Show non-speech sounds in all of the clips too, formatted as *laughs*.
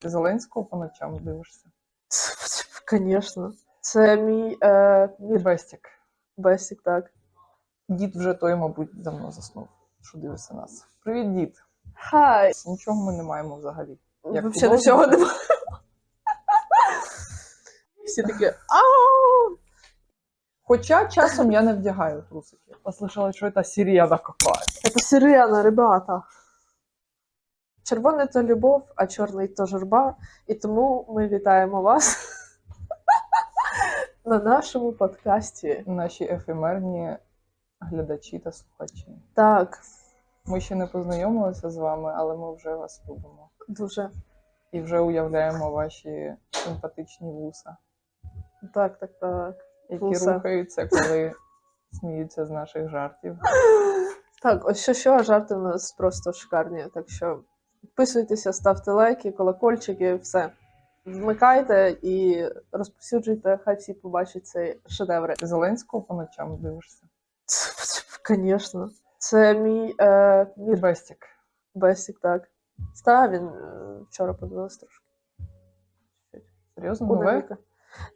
Ти Зеленського по ночам дивишся? *laughs* Звісно. Це мій, е, Бестік. бесік, так. Дід вже той, мабуть, давно заснув, що дивишся нас. Привіт, дід. Хай. Нічого ми не маємо взагалі. Як Взагалі нічого немає. *laughs* Всі такі ау! Хоча часом я не вдягаю трусики. Послышала, що це сирена какая. Це сирена, ребята. Червоний то любов, а чорний то журба. І тому ми вітаємо вас *laughs* на нашому подкасті. Наші ефемерні глядачі та слухачі. Так, Ми ще не познайомилися з вами, але ми вже вас любимо. дуже. І вже уявляємо ваші симпатичні вуса, Так, так, так. які Вуса. рухаються, коли сміються з наших жартів. *laughs* Так, ось що, що, а жарти у нас просто шикарні. Так що підписуйтеся, ставте лайки, колокольчики, все. Вмикайте і розповсюджуйте, хай всі побачать цей шедевр. Зеленського по ночам дивишся? *laughs* Звісно. Це мій, е, мій Бестік. бесік, так. Став він е, вчора подивилась трошки. Серйозно? Нове?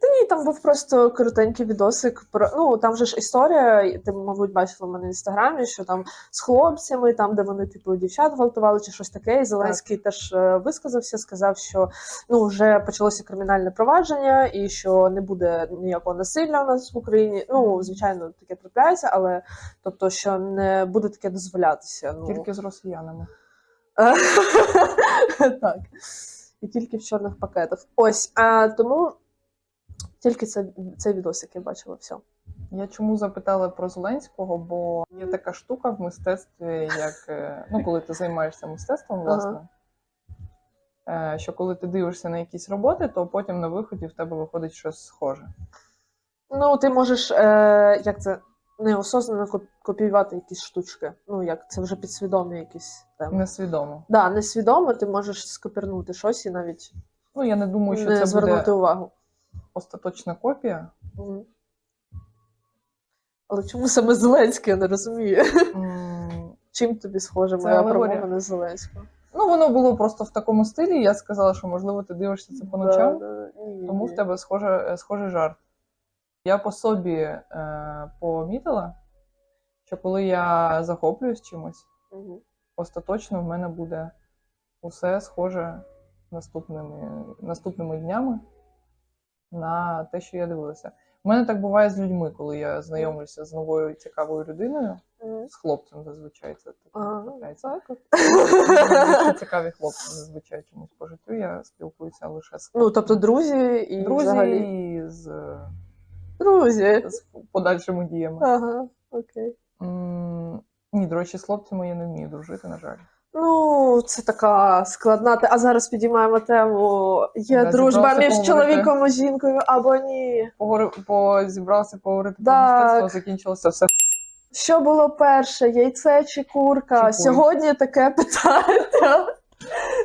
Та ні, там був просто коротенький відосик про. Ну, там же ж історія, ти, мабуть, бачила в мене в інстаграмі, що там з хлопцями, там, де вони, типу, дівчат гвалтували чи щось таке. І Зеленський теж е, висказався, сказав, що ну, вже почалося кримінальне провадження, і що не буде ніякого насилля у нас в Україні. Ну, звичайно, таке трапляється, але тобто, що не буде таке дозволятися. Ну, Тільки з росіянами. *laughs* так. І тільки в чорних пакетах. Ось. А, тому тільки це, цей відосик я бачила все. Я чому запитала про Зеленського, бо є така штука в мистецтві, як е, ну, коли ти займаєшся мистецтвом, власне. е, Що коли ти дивишся на якісь роботи, то потім на виході в тебе виходить щось схоже. Ну, ти можеш, е, як це, неосознано копіювати якісь штучки. Ну, як це вже підсвідомі якісь теми. Несвідомо. Да, несвідомо ти можеш скопірнути щось і навіть Ну я не думаю, що не це звернути буде увагу. Остаточна копія. Мгм. Але чому саме Зеленський, я не розумію. М, Чим тобі схоже моя промова на Зеленського? Ну, воно було просто в такому стилі. Я сказала, що можливо ти дивишся це по ночам. Да, да. Тому в тебе схоже, е, схожий жарт. Я по собі е, помітила, що коли я захоплююсь чимось, Мгм. остаточно в мене буде усе схоже наступними, наступними днями на те, що я дивилася. У мене так буває з людьми, коли я знайомлюся з новою цікавою людиною, з хлопцем зазвичай це трапляється. *laughs* цікаві хлопці зазвичай чомусь по життю. Я спілкуюся лише з Ну, тобто друзі і друзі взагалі. і з, Друзі. з подальшими діями. Ага, окей. Ні, до речі, з хлопцями я не вмію дружити, на жаль. Ну, це така складна. А зараз підіймаємо тему. Є Да, дружба між поговорити. чоловіком і жінкою або ні. Погори... По... Зібралися поговорити про мистецтво, закінчилося все. Що було перше, яйце чи курка? Чи курка. Сьогодні таке *laughs* питання.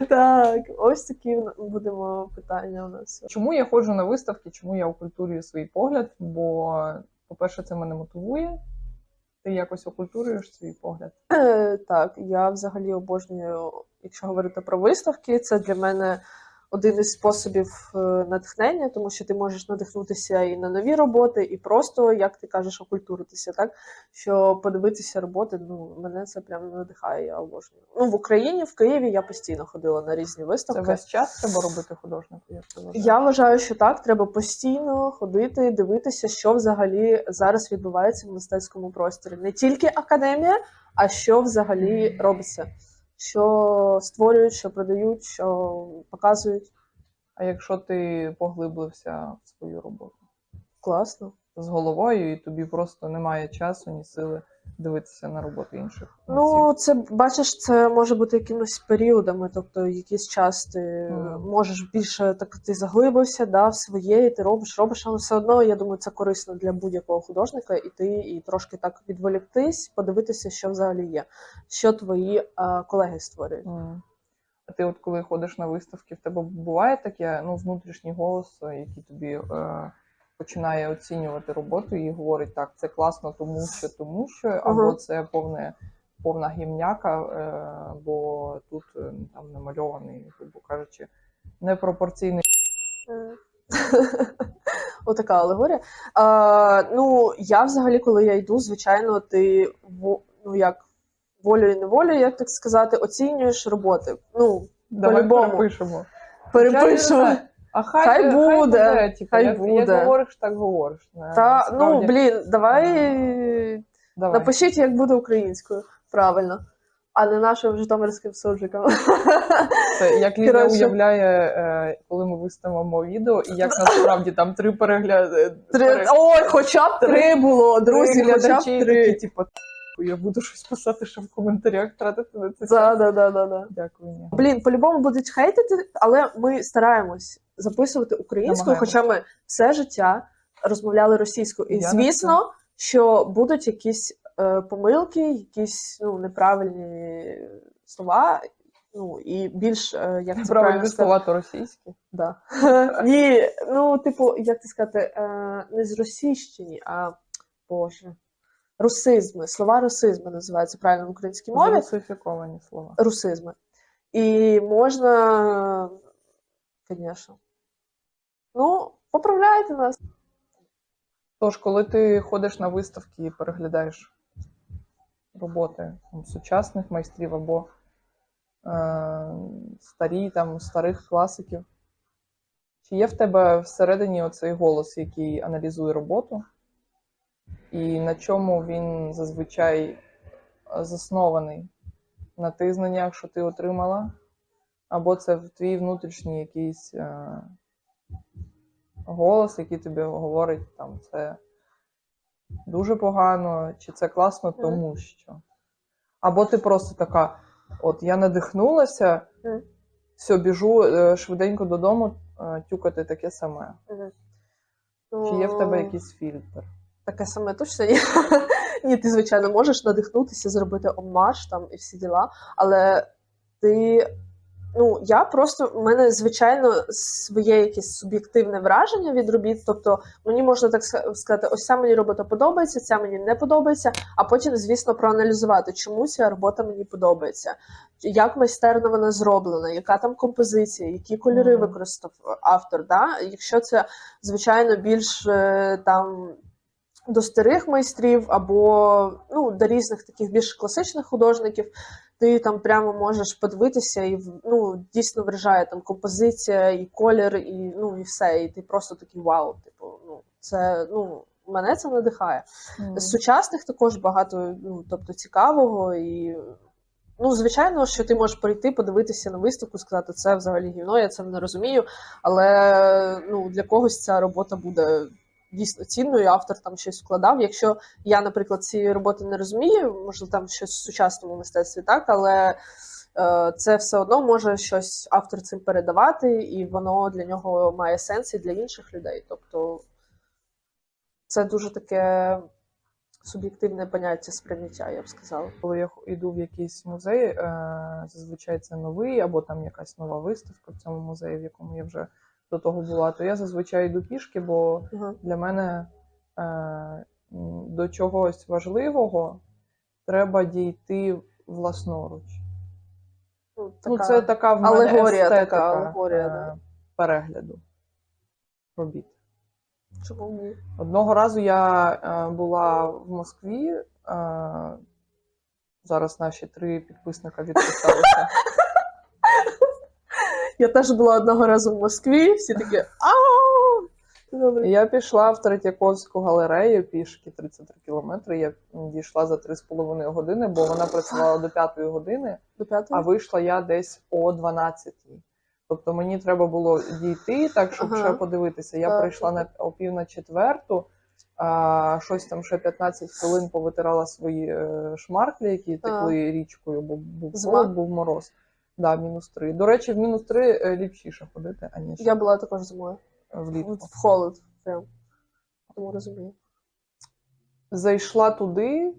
Так, ось такі будемо питання у нас. Чому я ходжу на виставки, чому я окультурюю свій погляд? Бо, по-перше, це мене мотивує. Ти якось окультурюєш свій погляд. Е, Так, я взагалі обожнюю, якщо говорити про виставки, це для мене один із способів е, натхнення, тому що ти можеш надихнутися і на нові роботи, і просто, як ти кажеш, окультуритися, так? Що подивитися роботи, ну, мене це прям надихає, я обожнюю. Ну, в Україні, в Києві я постійно ходила на різні Це виставки. весь час треба робити художнику, як ти вважаєш? Я вважаю, що так, треба постійно ходити, дивитися, що взагалі зараз відбувається в мистецькому просторі. Не тільки академія, а що взагалі робиться, що створюють, що продають, що показують. А якщо ти поглиблився в свою роботу Класно. з головою, і тобі просто немає часу ні сили дивитися на роботи інших. Ну, це бачиш, це може бути якимись періодами, тобто якийсь час ти Мгм. можеш більше так ти заглибився да, в своє, і ти робиш, робиш, але все одно я думаю, це корисно для будь-якого художника іти і трошки так відволіктись, подивитися, що взагалі є, що твої а, колеги створюють. М. А ти, от коли ходиш на виставки, в тебе буває таке ну, внутрішній голос, е, який тобі е, починає оцінювати роботу і говорить, так, це класно, тому що, тому що, або Ага. це повне, повна гімняка, е, бо тут е, там намальований, грубо кажучи, непропорційний. *laughs* Отака алегорія. А, ну, я взагалі, коли я йду, звичайно, ти ну як волею і неволею, як так сказати, оцінюєш роботи. Ну, Давай По-любому. перепишемо. перепишемо. А хай, Хай хай буде, буде. типу, хай як, буде. як говориш, так говориш. Не, Та ну блін, давай Давай. напишіть, як буде українською. Правильно. А не нашим житомирським суржиком. Це як Ліна уявляє, е, коли ми виставимо відео, і як насправді там три перегляди. Три... Ой, хоча б три було, друзі, хоча б глядачі такі, три. Типу, я буду щось писати ще в коментарях, тратити на це. Да, да, да, да, да. Дякую. Ні. Блін, по-любому будуть хейтити, але ми стараємось записувати українською, хоча ми все життя розмовляли російською. І Я звісно, що будуть якісь е, помилки, якісь ну, неправильні слова. Ну і більш е, як це правильно Правильні сказати? слова то російські. Да. *laughs* Ні, ну, типу, як це сказати, е, не зросійщені, а боже. Русизми. Слова русизми називаються правильно в українській мові. Русифіковані слова. Русизми. І можна, звісно. Ну, поправляйте нас. Тож, коли ти ходиш на виставки і переглядаєш роботи там, сучасних майстрів або е, старі, там, старих класиків, чи є в тебе всередині оцей голос, який аналізує роботу, і на чому він зазвичай е, заснований? На тих знаннях, що ти отримала, або це в твій внутрішній якийсь е, голос, який тобі говорить, там це дуже погано, чи це класно, тому що. Або ти просто така: от я надихнулася, все, біжу е, швиденько додому тюкати таке саме. Чи є в тебе Ну, якийсь фільтр? Таке саме точно ні. *laughs* Ні, ти, звичайно, можеш надихнутися, зробити омаж там і всі діла, але ти. Ну, я просто в мене звичайно своє якесь суб'єктивне враження від робіт. Тобто мені можна так сказати, ось ця мені робота подобається, ця мені не подобається, а потім, звісно, проаналізувати, чому ця робота мені подобається, як майстерно вона зроблена, яка там композиція, які кольори використав автор. Да? Якщо це, звичайно, більш е, там до старих майстрів або ну, до різних таких більш класичних художників, ти там прямо можеш подивитися і ну, дійсно вражає там композиція, і колір, і ну і все. І ти просто такий вау. Типу, ну це ну мене це надихає. З сучасних також багато ну, тобто, цікавого і. Ну, звичайно, що ти можеш прийти, подивитися на виставку, сказати, це взагалі гівно, я це не розумію. Але ну, для когось ця робота буде дійсно цінною, автор там щось вкладав. Якщо я, наприклад, цієї роботи не розумію, можливо, там щось в сучасному мистецтві, так, але е, це все одно може щось автор цим передавати, і воно для нього має сенс і для інших людей. Тобто це дуже таке суб'єктивне поняття сприйняття, я б сказала. Коли я йду в якийсь музей, е, зазвичай це новий, або там якась нова виставка в цьому музеї, в якому я вже до того була, то я зазвичай йду пішки, бо Ага. для мене е, м, до чогось важливого треба дійти власноруч. Ну, Ну, така- це така в мене алегорія така, алегорія, е, да. перегляду робіт. Чому ні? Одного разу я е, була в Москві. Е, зараз наші три підписника відписалися. *laughs* Я теж була одного разу в Москві, всі такі ау! Я пішла в Третьяковську галерею пішки 33 кілометри. Я дійшла за 3,5 години, бо вона працювала до 5 години, До п'ятого? а вийшла я десь о 12. Тобто мені треба було дійти, так щоб Ага. ще подивитися. Я Так. прийшла на о пів на четверту, а щось там ще 15 хвилин повитирала свої е, шмарклі, які текли річкою, бо був холод, був мороз. Да, мінус 3. До речі, в мінус 3 е, ліпшіше ходити, аніж Я була також зимою. влітку. В холод. Прям. Тому розумію. зайшла туди,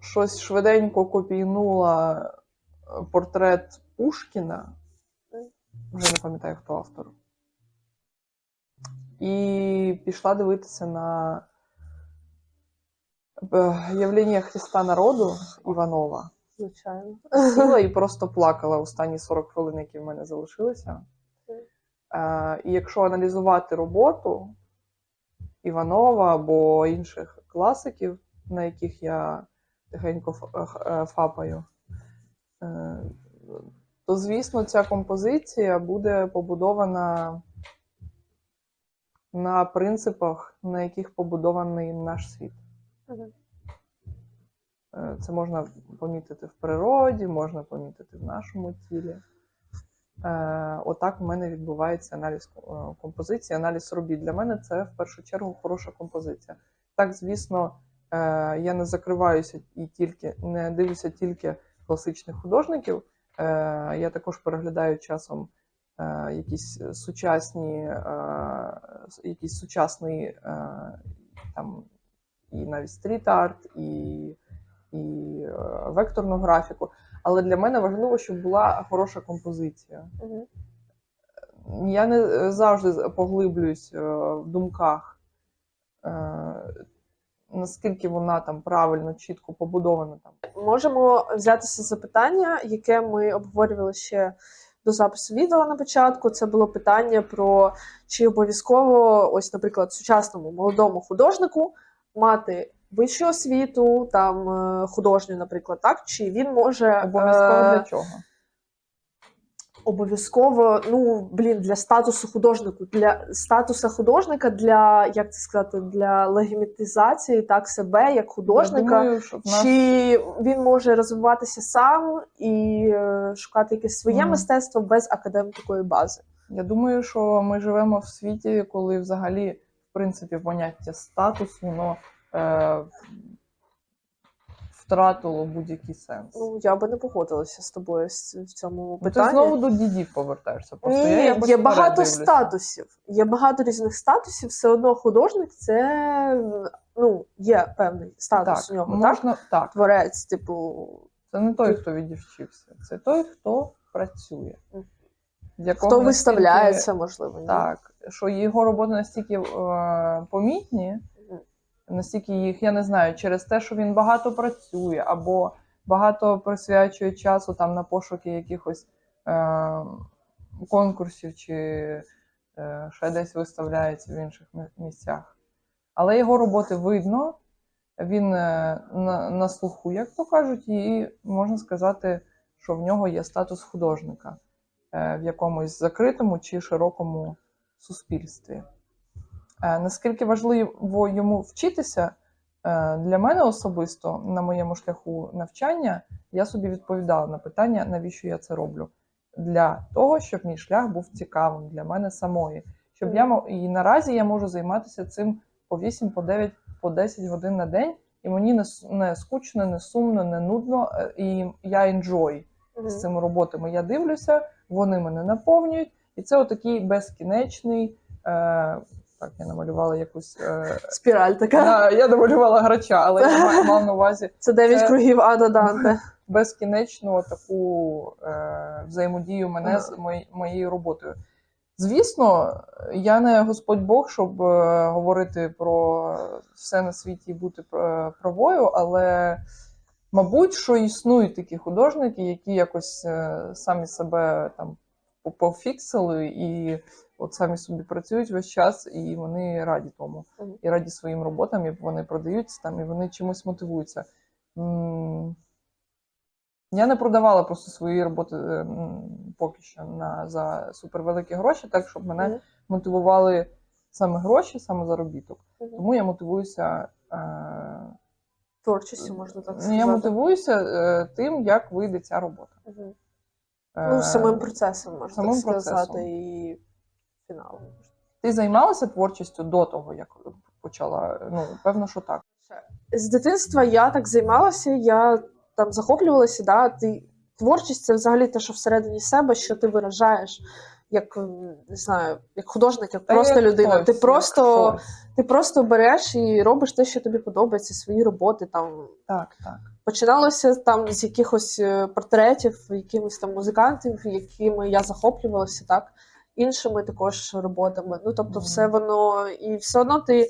щось швиденько копійнула е, портрет Пушкіна. Вже не пам'ятаю, хто автор. І пішла дивитися на е, явлення Христа народу Іванова. Звичайно. сіла і *laughs* просто плакала останні 40 хвилин, які в мене залишилися. Е, і якщо аналізувати роботу Іванова або інших класиків, на яких я тихенько е, е, фапаю, е, то, звісно, ця композиція буде побудована на принципах, на яких побудований наш світ. Е, Це можна помітити в природі, можна помітити в нашому тілі. Е, Отак в мене відбувається аналіз е, композиції, аналіз робіт. Для мене це в першу чергу хороша композиція. Так, звісно, я не закриваюся і тільки не дивлюся тільки класичних художників. Я також переглядаю часом якісь сучасні, якийсь сучасний там і навіть стріт-арт, і, і е, векторну графіку. Але для мене важливо, щоб була хороша композиція. Мгм. Я не е, завжди поглиблююсь е, в думках, наскільки вона там правильно, чітко побудована. Там. Можемо взятися за питання, яке ми обговорювали ще до запису відео на початку. Це було питання про чи обов'язково, ось, наприклад, сучасному молодому художнику мати вищу освіту, там е, художню, наприклад, так, чи він може Обов'язково е, для чого? обов'язково, ну блін, для статусу художнику, для статуса художника, для як це сказати, для легімітизації так себе як художника. Думаю, нас... Чи він може розвиватися сам і е, шукати якесь своє Мгм. мистецтво без академської бази? Я думаю, що ми живемо в світі, коли взагалі, в принципі, поняття статусу воно е, втратило будь-який сенс. Ну я би не погодилася з тобою в цьому Ну, ти питанні. знову до дідів повертаєшся. Просто Ні, я є якось багато дивлюся. статусів. Є багато різних статусів. Все одно художник це ну є певний статус Так, у нього, можна, так. Творець, типу, Це не той, хто відівчився, це той, хто працює. Мгм. Для кого хто настільки- виставляється, можливо. ні? Так, що його роботи настільки е, помітні, Мгм. настільки їх, я не знаю, через те, що він багато працює, або багато присвячує часу там на пошуки якихось е, конкурсів чи е, ще десь виставляється в інших місцях. Але його роботи видно, він е, на, на слуху, як то кажуть, і можна сказати, що в нього є статус художника е, в якомусь закритому чи широкому суспільстві. Е, Наскільки важливо йому вчитися, е, для мене особисто на моєму шляху навчання я собі відповідала на питання, навіщо я це роблю. Для того, щоб мій шлях був цікавим для мене самої. Щоб я і наразі я можу займатися цим по 8, по 9, по 10 годин на день, і мені не, не скучно, не сумно, не нудно, е, і я енджой Мгм. з цими роботами. Я дивлюся, вони мене наповнюють, і це отакий безкінечний. Е, так, я намалювала якусь. Е, Спіраль така. я, я намалювала грача, але я мав, мав на увазі Це дев'ять Це- кругів Ада Данте. безкінечну таку е, взаємодію мене з мої- моєю роботою. Звісно, я не Господь Бог, щоб е, говорити про все на світі і бути е, правою, але мабуть, що існують такі художники, які якось е, самі себе там пофіксили і от самі собі працюють весь час, і вони раді тому, і раді своїм роботам, і вони продаються там, і вони чимось мотивуються. Я не продавала просто свої роботи е, поки що на за супервеликі гроші, так щоб мене Мгм. мотивували саме гроші, саме заробіток. Мгм. Тому я мотивуюся. Е, Творчістю, можна так сказати. я мотивуюся е, тим, як вийде ця робота. Е, Ну, самим процесом, можна самим так сказати, процесом. і фіналом. Ти займалася творчістю до того, як почала? Ну, певно, що так. З дитинства я так займалася, я там захоплювалася, да, ти творчість це взагалі те, що всередині себе, що ти виражаєш. Як не знаю, як художник, як Та просто як людина. хтось, ти просто щось. ти просто береш і робиш те, що тобі подобається, свої роботи. Там Так, так. починалося там з якихось е, портретів, якимось там музикантів, якими я захоплювалася, так іншими також роботами. Ну тобто, все воно і все одно ти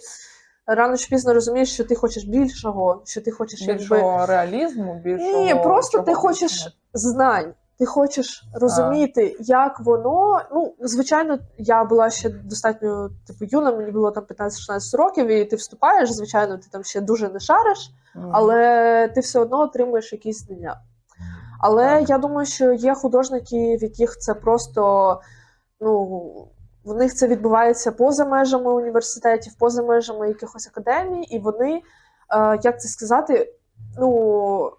рано чи пізно розумієш, що ти хочеш більшого, що ти хочеш якби реалізму, більшого... ні, просто ти хочеш знань. Ти хочеш розуміти, як воно. Ну, звичайно, я була ще достатньо типу юна, мені було там 15-16 років, і ти вступаєш, звичайно, ти там ще дуже не шариш, але ти все одно отримуєш якісь знання. Але Так. я думаю, що є художники, в яких це просто ну, в них це відбувається поза межами університетів, поза межами якихось академій, і вони, е, як це сказати, ну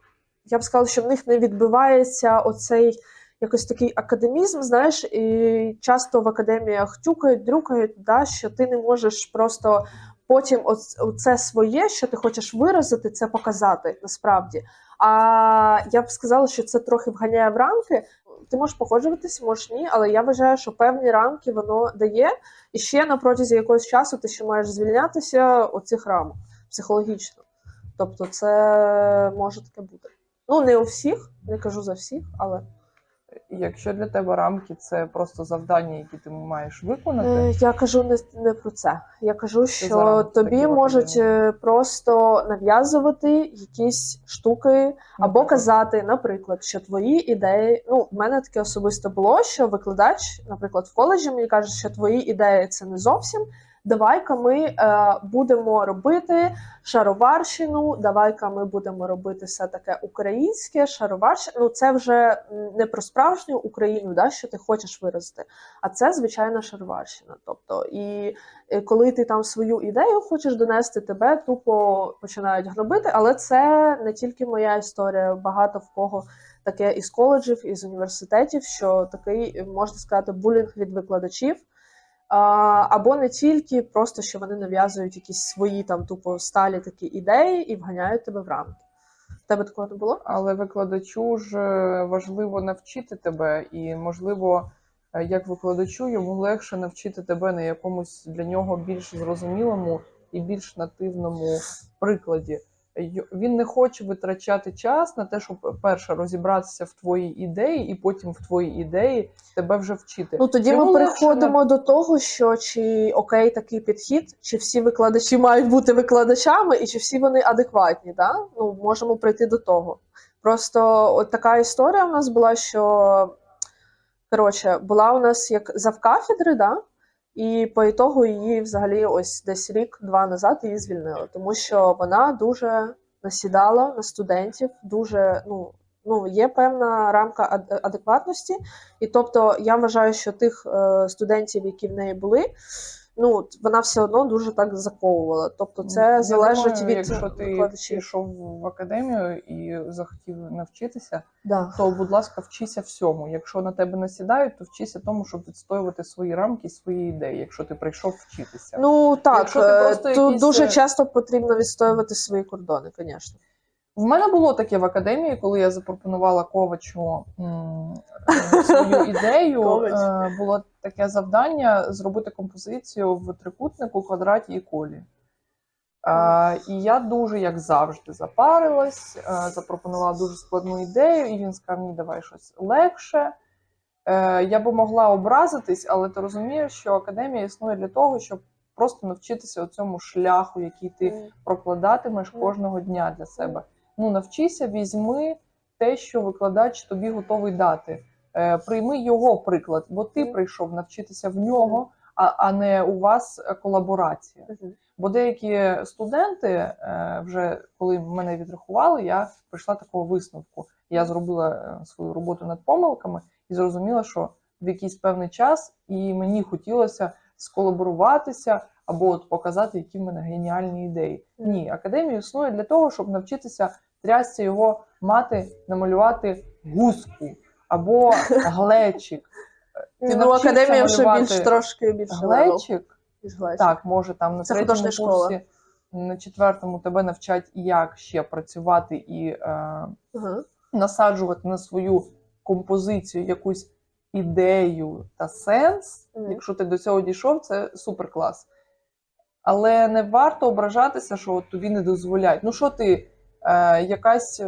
я б сказала, що в них не відбувається оцей якось такий академізм, знаєш, і часто в академіях тюкають, дрюкають, да, що ти не можеш просто потім оце своє, що ти хочеш виразити, це показати насправді. А я б сказала, що це трохи вганяє в рамки. Ти можеш погоджуватися, можеш ні, але я вважаю, що певні рамки воно дає, і ще на протязі якогось часу ти ще маєш звільнятися оцих рамок психологічно. Тобто, це може таке бути. Ну, не у всіх, не кажу за всіх, але Якщо для тебе рамки це просто завдання, які ти маєш виконати, е, я кажу не, не про це. Я кажу, що тобі можуть випадки. е, просто нав'язувати якісь штуки, або казати, наприклад, що твої ідеї. Ну, в мене таке особисто було, що викладач, наприклад, в коледжі мені каже, що твої ідеї це не зовсім. Давай-ка ми е, будемо робити шароварщину, давай-ка ми будемо робити все таке українське, шароварщину. Ну, це вже не про справжню Україну, да, що ти хочеш виразити, а це звичайна шароварщина. Тобто, і е, коли ти там свою ідею хочеш донести, тебе тупо починають гнобити. Але це не тільки моя історія. Багато в кого таке із коледжів, із університетів, що такий можна сказати булінг від викладачів. Або не тільки просто що вони нав'язують якісь свої там тупо сталі такі ідеї і вганяють тебе в рамки. Тебе такого не було? але викладачу ж е, важливо навчити тебе, і можливо, е, як викладачу йому легше навчити тебе на якомусь для нього більш зрозумілому і більш нативному прикладі. Він не хоче витрачати час на те, щоб перше розібратися в твоїй ідеї, і потім в твоїй ідеї тебе вже вчити. Ну тоді Йому ми переходимо до того, що чи окей такий підхід, чи всі викладачі мають бути викладачами, і чи всі вони адекватні. Да? Ну можемо прийти до того. Просто от така історія у нас була, що коротше, була у нас як завкафедри, да? І по ітогу її взагалі ось десь рік-два назад її звільнили, тому що вона дуже насідала на студентів, дуже ну. Ну, є певна рамка ад- адекватності, і тобто я вважаю, що тих е, студентів, які в неї були, ну вона все одно дуже так заковувала. Тобто, це Я залежить думаю, від якщо ти викладачів. пішов в академію і захотів навчитися, Да. то, будь ласка, вчися всьому. Якщо на тебе насідають, то вчися тому, щоб відстоювати свої рамки, свої ідеї, якщо ти прийшов вчитися. Ну так, Якщо ти е, просто тут якісь, дуже е, часто потрібно відстоювати свої кордони, звісно. В мене було таке в академії, коли я запропонувала Ковачу е, свою *laughs* ідею. Е, Було таке завдання зробити композицію в трикутнику, квадраті і колі. Е, І я дуже, як завжди, запарилась, запропонувала дуже складну ідею, і він сказав: ні, давай щось легше. Я би могла образитись, але ти розумієш, що академія існує для того, щоб просто навчитися цьому шляху, який ти прокладатимеш кожного дня для себе. Ну, навчися, візьми те, що викладач тобі готовий дати. Е, прийми його приклад, бо ти прийшов навчитися в нього, а, а не у вас колаборація. Бо деякі студенти, е, вже коли мене відрахували, я прийшла такого висновку. Я зробила е, свою роботу над помилками і зрозуміла, що в якийсь певний час і мені хотілося сколаборуватися або от показати, які в мене геніальні ідеї. Ні, академія існує для того, щоб навчитися трясся його мати, намалювати гуску або *laughs* глечик. Ти ну, академія вже більш трошки більше Глечик, так, може там на Це третьому курсі, на четвертому тебе навчать, як ще працювати і е, Ага. насаджувати на свою композицію якусь ідею та сенс. Мгм. Якщо ти до цього дійшов, це супер клас. Але не варто ображатися, що от тобі не дозволяють. Ну що ти, якась, е,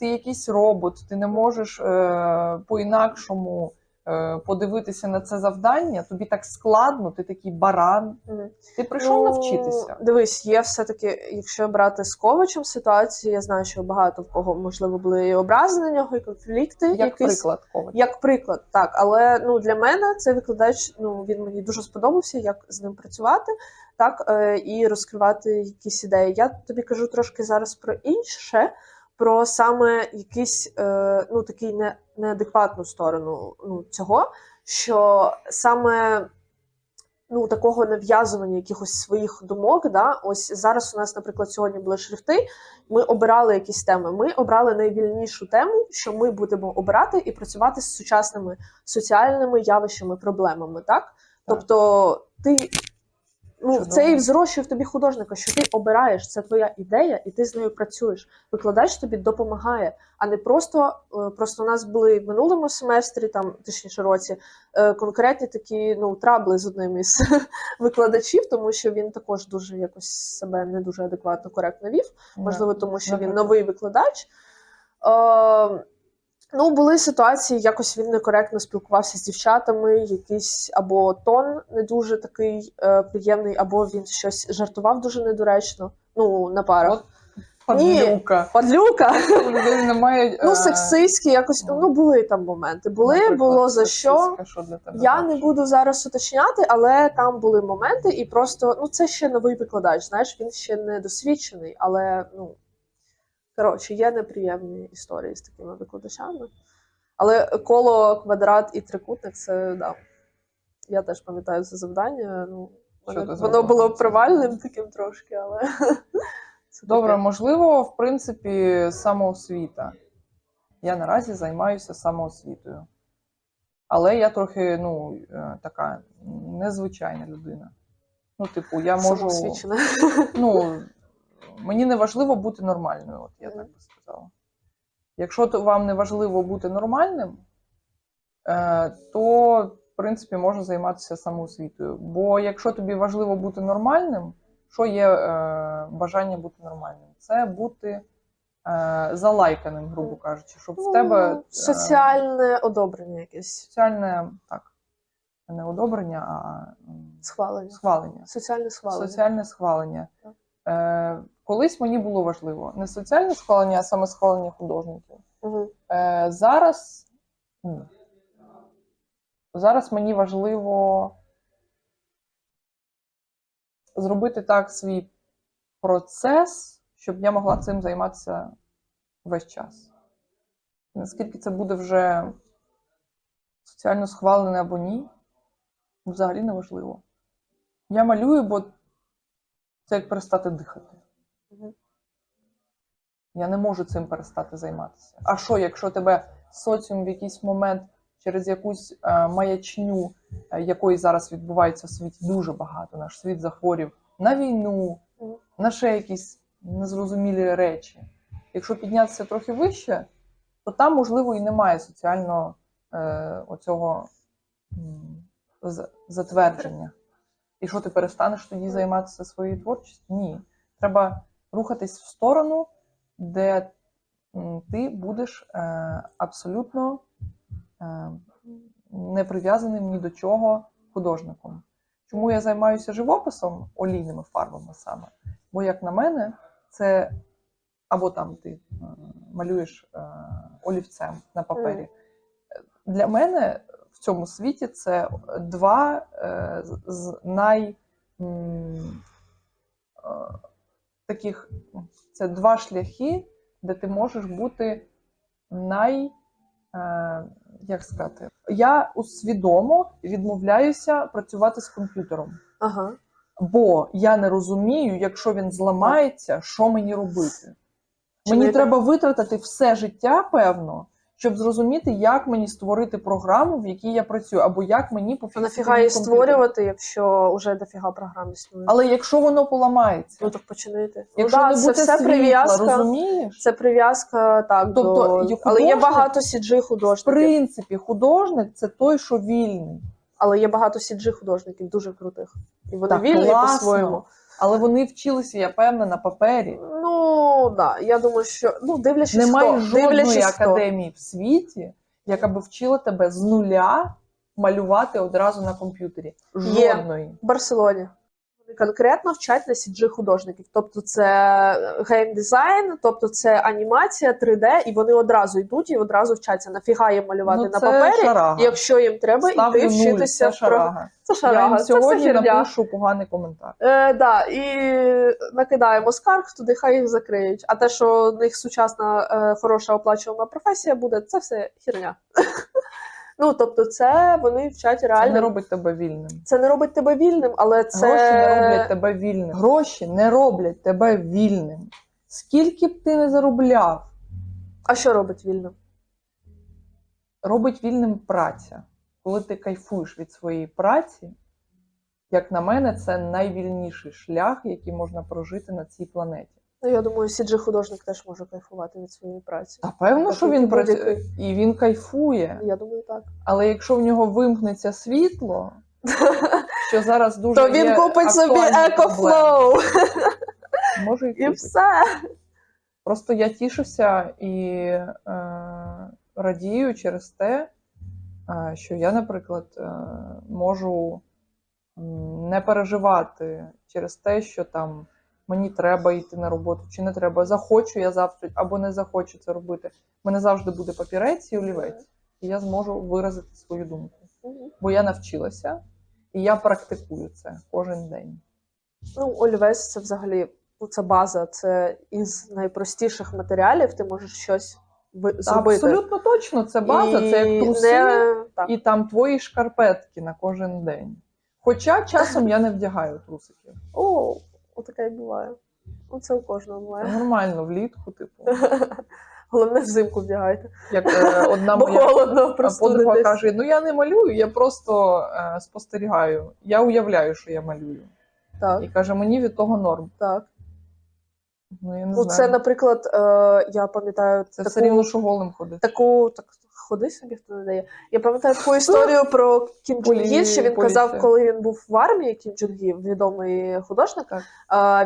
ти якийсь робот, ти не можеш е, по-інакшому е, подивитися на це завдання, тобі так складно, ти такий баран. Мгм. Ти прийшов Ну, навчитися. Дивись, є все-таки, якщо брати з Ковачем ситуацію, я знаю, що багато в кого можливо були і образи на нього, і конфлікти. Як якісь. приклад Ковач. Як приклад, так. Але ну для мене цей викладач, ну він мені дуже сподобався, як з ним працювати, так е, і розкривати якісь ідеї. Я тобі кажу трошки зараз про інше, про саме якийсь е, ну такий не, неадекватну сторону ну, цього, що саме. Ну, такого нав'язування якихось своїх думок. Да? Ось зараз у нас, наприклад, сьогодні були шрифти. Ми обирали якісь теми. Ми обрали найвільнішу тему, що ми будемо обирати і працювати з сучасними соціальними явищами, проблемами. Так, тобто, ти ну це і взрощує в тобі художника, що ти обираєш, це твоя ідея, і ти з нею працюєш. Викладач тобі допомагає, а не просто е, просто у нас були в минулому семестрі, там точніше році, е, конкретні такі ну трабли з одним із *laughs* викладачів, тому що він також дуже якось себе не дуже адекватно коректно вів можливо, тому що він новий викладач. Ну, були ситуації, якось він некоректно спілкувався з дівчатами, якийсь або тон не дуже такий е, приємний, або він щось жартував дуже недоречно. Ну, на парах. Падлюка. Падлюка. У людини немає. *laughs* Ну, е, сексистські, якось ну були там моменти. Були, наприклад, було за що. що для тебе Я не буду зараз уточняти, але там були моменти, і просто ну це ще новий викладач. Знаєш, він ще не досвідчений, але ну коротше, є неприємні історії з такими викладачами. Але коло, квадрат і трикутник це да. Я теж пам'ятаю це завдання. Ну, воно, воно було провальним *laughs* таким трошки, але *laughs* це Добре, таке. можливо, в принципі, самоосвіта. Я наразі займаюся самоосвітою. Але я трохи, ну, е, така незвичайна людина. Ну, типу, я можу. Ну, мені не важливо бути нормальною, от я так би сказала. Якщо то вам не важливо бути нормальним, е, то, в принципі, можна займатися самоосвітою. Бо якщо тобі важливо бути нормальним, що є е, бажання бути нормальним? Це бути е, залайканим, грубо кажучи, щоб в тебе Ну, соціальне одобрення якесь, соціальне так, не одобрення, а схвалення. схвалення. Соціальне схвалення. Соціальне схвалення. Так. Е, колись мені було важливо не соціальне схвалення, а саме схвалення художників. Угу. Е, зараз. Зараз мені важливо зробити так свій процес, щоб я могла цим займатися весь час. Наскільки це буде вже соціально схвалене або ні, взагалі не важливо. Я малюю, бо це як перестати дихати. Я не можу цим перестати займатися. А що, якщо тебе соціум в якийсь момент через якусь е, маячню, е, якої зараз відбувається в світі дуже багато, наш світ захворів на війну, на ще якісь незрозумілі речі. Якщо піднятися трохи вище, то там, можливо, і немає соціального е, оцього затвердження. І що ти перестанеш тоді займатися своєю творчістю? Ні. Треба рухатись в сторону, де ти будеш е, абсолютно е, не прив'язаним ні до чого художником. Чому я займаюся живописом, олійними фарбами саме? Бо, як на мене, це або там ти е, малюєш олівцем на папері. Для мене в цьому світі це два е, з- най е, таких це два шляхи, де ти можеш бути най. Е, як сказати, я усвідомо відмовляюся працювати з комп'ютером, Ага. бо я не розумію, якщо він зламається, що мені робити. Чи Мені треба витратити все життя, певно, щоб зрозуміти, як мені створити програму, в якій я працюю, або як мені А пофіксити. нафіга її створювати, якщо вже дофіга програм існує? Але якщо воно поламається, Ну так якщо ну, да, не це буде все світла, прив'язка. розумієш? Це прив'язка так Тобто, до але є багато сіджи В принципі, художник це той, що вільний. Але є багато сіджи художників, дуже крутих. І вони Так, вільні по-своєму. Але вони вчилися, я певна, на папері. Ну да, я думаю, що ну дивлячись, Немає хто. жодної дивлячись, хто. академії в світі, яка би вчила тебе з нуля малювати одразу на комп'ютері. Є. Жодної. В Барселоні. Вони конкретно вчать на CG художників. Тобто це геймдизайн, тобто це анімація 3D, і вони одразу йдуть і одразу вчаться. Нафіга їм малювати Ну, на папері, шарага. якщо їм треба Ставлю нуль, вчитися це в про... шарага. Я їм сьогодні херня. напишу поганий коментар. Е, да, і накидаємо скарг, туди хай їх закриють. А те, що в них сучасна е, хороша оплачувана професія буде, це все херня. *laughs* Ну, тобто, це вони вчать реально. Це не робить тебе вільним. Це не робить тебе вільним, але це Гроші не роблять тебе вільним. Гроші не роблять тебе вільним. Скільки б ти не заробляв, А що робить вільним? робить вільним праця. Коли ти кайфуєш від своєї праці, як на мене, це найвільніший шлях, який можна прожити на цій планеті. Ну, я думаю, cg художник теж може кайфувати від своєї праці. Та певно, Так, що він працює і він кайфує. Я думаю, так. Але якщо в нього вимкнеться світло, *laughs* що зараз дуже То він купить собі екофлоу *laughs* Може і і все. Просто я тішуся і е, радію через те, е, що я, наприклад, е, можу не переживати через те, що там мені треба йти на роботу чи не треба. Захочу я завтра або не захочу це робити. У мене завжди буде папірець і олівець, і я зможу виразити свою думку. Бо я навчилася і я практикую це кожен день. Ну, олівець це взагалі ну, це база, це із найпростіших матеріалів ти можеш щось зробити. Абсолютно точно, це база, І це як труси. Не... І там твої шкарпетки на кожен день. Хоча часом я не вдягаю трусиків. О, отаке і буває. Ну, це у кожного буває. нормально влітку, типу. *laughs* Головне взимку вдягайте. Як е, одна Бо моя холодно подруга простудитись. каже: ну я не малюю, я просто е, спостерігаю. Я уявляю, що я малюю. Так, І каже, мені від того норм. так. Ну я не Ну, знаю. це, наприклад, е, я пам'ятаю Це таку, все рівно, що голим ходити. таку так, ходи собі, хто не дає. Я пам'ятаю таку історію про Кім Чун Гі, що він Поліція. казав, коли він був в армії, Кім Чун Гі, відомий художник.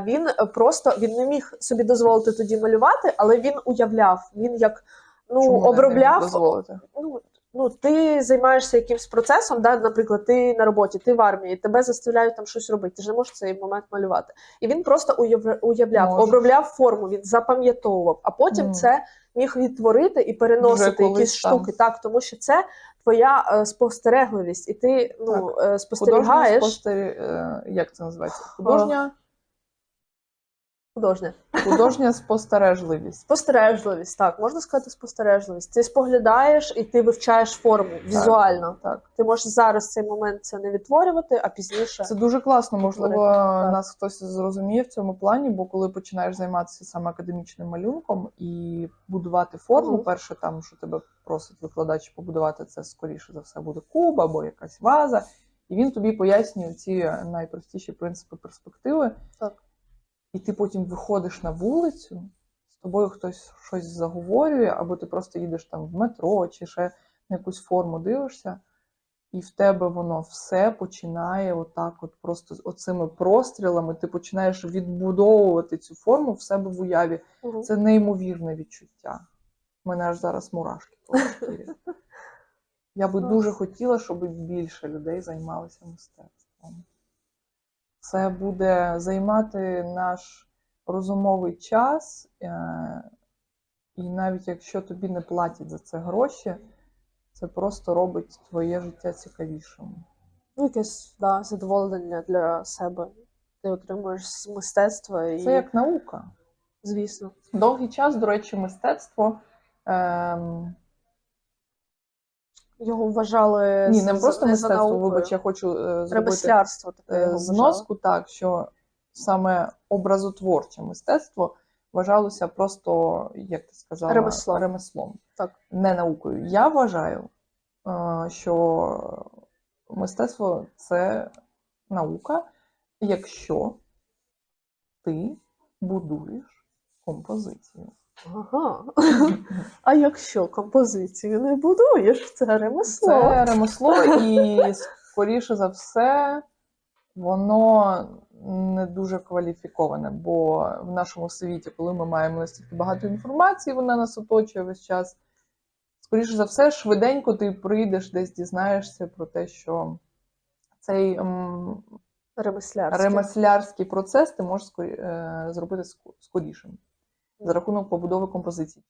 Він просто він не міг собі дозволити тоді малювати, але він уявляв. Він як ну Чому обробляв ну, ну, ти займаєшся якимсь процесом, да, наприклад, ти на роботі, ти в армії, тебе заставляють там щось робити. Ти ж не можеш цей момент малювати. І він просто уяв- уявляв, Можеш. обробляв форму, він запам'ятовував, а потім Мгм. це міг відтворити і переносити Вже якісь штуки. Так, тому що це твоя е, спостерегливість, і ти ну, е, Художня спостерігаєш. спостері... е, як це називається? Художня, художня. художня спостережливість. Спостережливість, так, можна сказати, спостережливість. Ти споглядаєш і ти вивчаєш форму візуально. Так. Ти можеш зараз цей момент це не відтворювати, а пізніше. Це дуже класно. Можливо, так. нас хтось зрозуміє в цьому плані, бо коли починаєш займатися саме академічним малюнком і будувати форму, Мгм. перше там, що тебе просить викладач побудувати, це скоріше за все буде куб або якась ваза. І він тобі пояснює ці найпростіші принципи перспективи. Так. І ти потім виходиш на вулицю, з тобою хтось щось заговорює, або ти просто їдеш там в метро чи ще на якусь форму дивишся, і в тебе воно все починає отак, от просто оцими прострілами, ти починаєш відбудовувати цю форму в себе в уяві. Мгм. Це неймовірне відчуття. У мене аж зараз мурашки по шкірі. *laughs* Я би дуже хотіла, щоб більше людей займалися мистецтвом. Це буде займати наш розумовий час, е, і навіть якщо тобі не платять за це гроші, це просто робить твоє життя цікавішим. Ну, якесь да, задоволення для себе. Ти отримуєш з мистецтва і, Це як наука. звісно. Довгий час, до речі, мистецтво. Ем, Його вважали ні, не просто не мистецтво, вибач, я хочу е, зробити е, зноску, так, що саме образотворче мистецтво вважалося просто, як ти сказала, Ремеслом. ремеслом, Так. не наукою. Я вважаю, е, що мистецтво це наука, якщо ти будуєш композицію. Ага. *laughs* А якщо композицію не будуєш, це ремесло. Це ремесло, і скоріше за все, воно не дуже кваліфіковане, бо в нашому світі, коли ми маємо настільки багато інформації, вона нас оточує весь час. скоріше за все, швиденько ти прийдеш, десь дізнаєшся про те, що цей ем, Ремеслярське. ремеслярський процес ти можеш е, зробити ско- скорішим за рахунок побудови композицій.